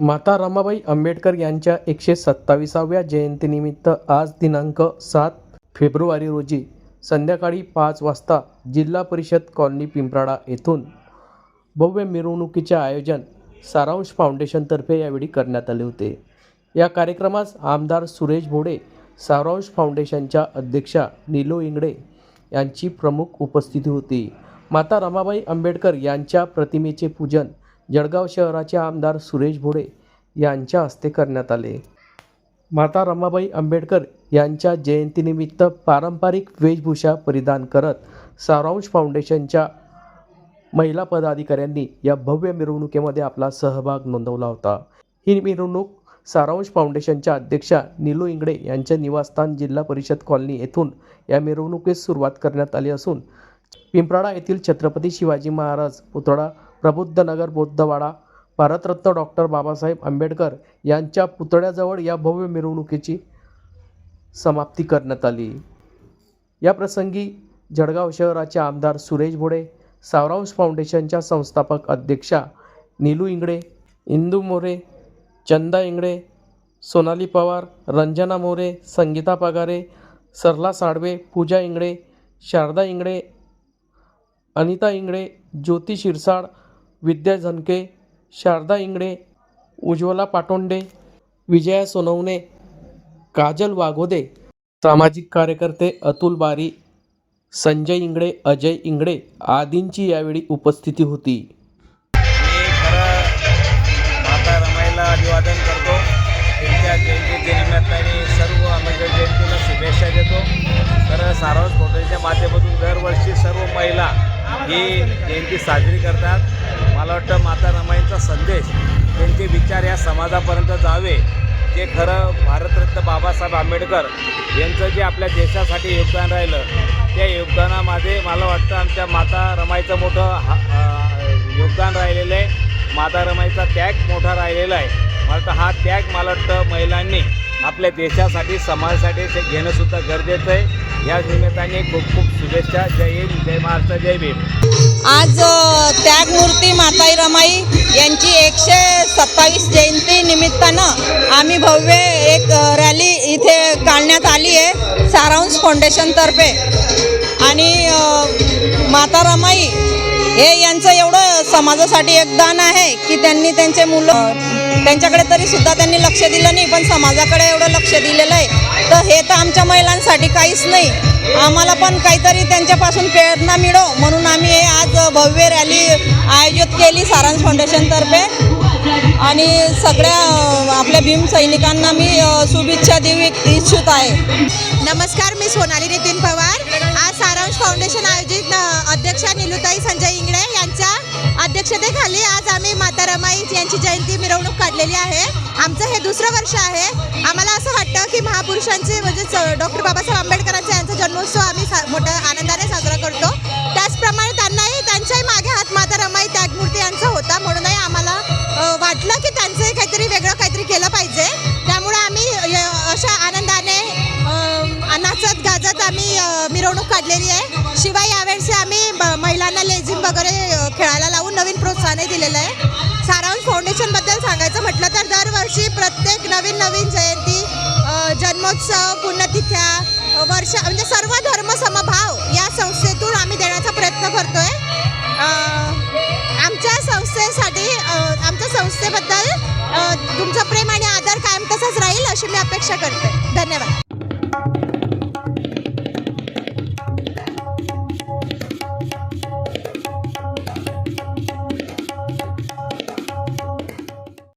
माता रमाबाई आंबेडकर यांच्या एकशे सत्ताविसाव्या जयंतीनिमित्त आज दिनांक सात फेब्रुवारी रोजी संध्याकाळी पाच वाजता जिल्हा परिषद कॉलनी पिंपराडा येथून भव्य मिरवणुकीचे आयोजन सारांश फाउंडेशनतर्फे यावेळी करण्यात आले होते. या कार्यक्रमास आमदार सुरेश भोडे सारांश फाउंडेशनच्या अध्यक्षा नीलो इंगडे यांची प्रमुख उपस्थिती होती. माता रमाबाई आंबेडकर यांच्या प्रतिमेचे पूजन जळगाव शहराचे आमदार सुरेश भोडे यांच्या हस्ते करण्यात आले. माता रमाबाई आंबेडकर यांच्या जयंतीनिमित्त पारंपरिक वेशभूषा परिधान करत सारांश फाउंडेशनच्या महिला पदाधिकाऱ्यांनी या भव्य मिरवणुकीमध्ये आपला सहभाग नोंदवला होता. ही मिरवणूक सारांश फाउंडेशनच्या अध्यक्षा निलू इंगडे यांच्या निवासस्थान जिल्हा परिषद कॉलनी येथून या मिरवणुकीस सुरुवात करण्यात आली असून पिंपराडा येथील छत्रपती शिवाजी महाराज पुतळा प्रबुद्धनगर बौद्धवाडा भारतरत्न डॉक्टर बाबासाहेब आंबेडकर यांच्या पुतळ्याजवळ या भव्य मिरवणुकीची समाप्ती करण्यात आली. या प्रसंगी जळगाव शहराचे आमदार सुरेश भोडे सावरांश फाउंडेशनच्या संस्थापक अध्यक्षा नीलू इंगडे इंदू मोरे चंदा इंगडे सोनाली पवार रंजना मोरे संगीता पगारे सरला साडवे पूजा इंगडे शारदा इंगडे अनिता इंगडे ज्योती शिरसाड विद्या झनके शारदा इंगडे उज्ज्वला पाटोंडे विजया सोनवणे काजल वाघोदे सामाजिक कार्यकर्ते अतुल बारी संजय इंगडे अजय इंगडे आदींची यावेळी उपस्थिती होती. मी खरं माता रमाईला अभिवादन करतो. त्यांच्या जयंतीच्या निमित्ताने सर्व आंबेडकर जयंतीला शुभेच्छा देतो. खरं सारस फाउंडेशनच्या माध्यमातून दरवर्षी सर्व महिला ही जयंती साजरी करतात. मला वाटतं माता रमाईंचा संदेश त्यांचे विचार या समाजापर्यंत जावे. जे खरं भारतरत्न बाबासाहेब आंबेडकर यांचं जे आपल्या देशासाठी योगदान राहिलं त्या योगदानामध्ये मला वाटतं आमच्या माता रमाईचं मोठं हा योगदान राहिलेलं आहे. माता रमाईचा त्याग मोठा राहिलेला आहे. मला वाटतं हा त्याग मला वाटतं महिलांनी आपल्या देशासाठी समाजासाठी ते घेणंसुद्धा गरजेचं आहे. या निमित्ताने खूप खूप शुभेच्छा. जय हिंद जय महाराष्ट्र जय भीम. आज त्यागमूर्ती माताई रमाई यांची एकशे सत्तावीस जयंती निमित्तानं आम्ही भव्य एक रॅली इथे काढण्यात आली आहे सारांश फाउंडेशनतर्फे आणि माता रमाई हे यांचं एवढं समाजासाठी योगदान आहे की त्यांनी त्यांचे मुलं त्यांच्याकडे तरी सुद्धा त्यांनी लक्ष दिलं नाही पण समाजाकडे एवढं लक्ष दिलेलं आहे. तर हे तर आमच्या महिलांसाठी काहीच नाही. आम्हाला पण काहीतरी त्यांच्यापासून प्रेरणा मिळो. म्हणून आम्ही हे आज भव्य रॅली आयोजित केली सारांश फाउंडेशनतर्फे आणि सगळ्या आपल्या भीम सैनिकांना मी शुभेच्छा देऊ इच्छित आहे. नमस्कार मी सोनाली नितीन पवार. आज सारांश फाउंडेशन आयोजित अध्यक्षा निलुताई माता यांची जयंती मिरवणूक काढलेली आहे. आमचं हे दुसरं वर्ष आहे. आम्हाला असं वाटतं की महापुरुषांचे म्हणजे डॉक्टर बाबासाहेब आंबेडकरांचा यांचा जन्मोत्सव आम्ही सा मोठ्या आनंदाने साजरा करतो. त्याचप्रमाणे त्यांनाही त्यांच्याही मागे हात माता रमाई त्यागमूर्ती यांचा होता. म्हणूनही आम्हाला वाटलं की त्यांचंही काहीतरी वेगळं काहीतरी केलं पाहिजे. त्यामुळे आम्ही य- अशा आनंदाने नाचत गाजत आम्ही मिरवणूक काढलेली आहे. शिवाय यावेळेस आम्ही महिलांना लेझिम वगैरे खेळायला लावून नवीन प्रोत्साहनही दिलेलं आहे. दरवर्षी प्रत्येक नवीन नवीन जयंती जन्मोत्सव पुण्यतिथ्या वर्ष म्हणजे सर्व धर्म समभाव या संस्थेतून आम्ही देण्याचा प्रयत्न करतोय. आमच्या संस्थेसाठी आमच्या संस्थेबद्दल तुमचं प्रेम आणि आदर कायम तसाच राहील अशी मी अपेक्षा करते. धन्यवाद.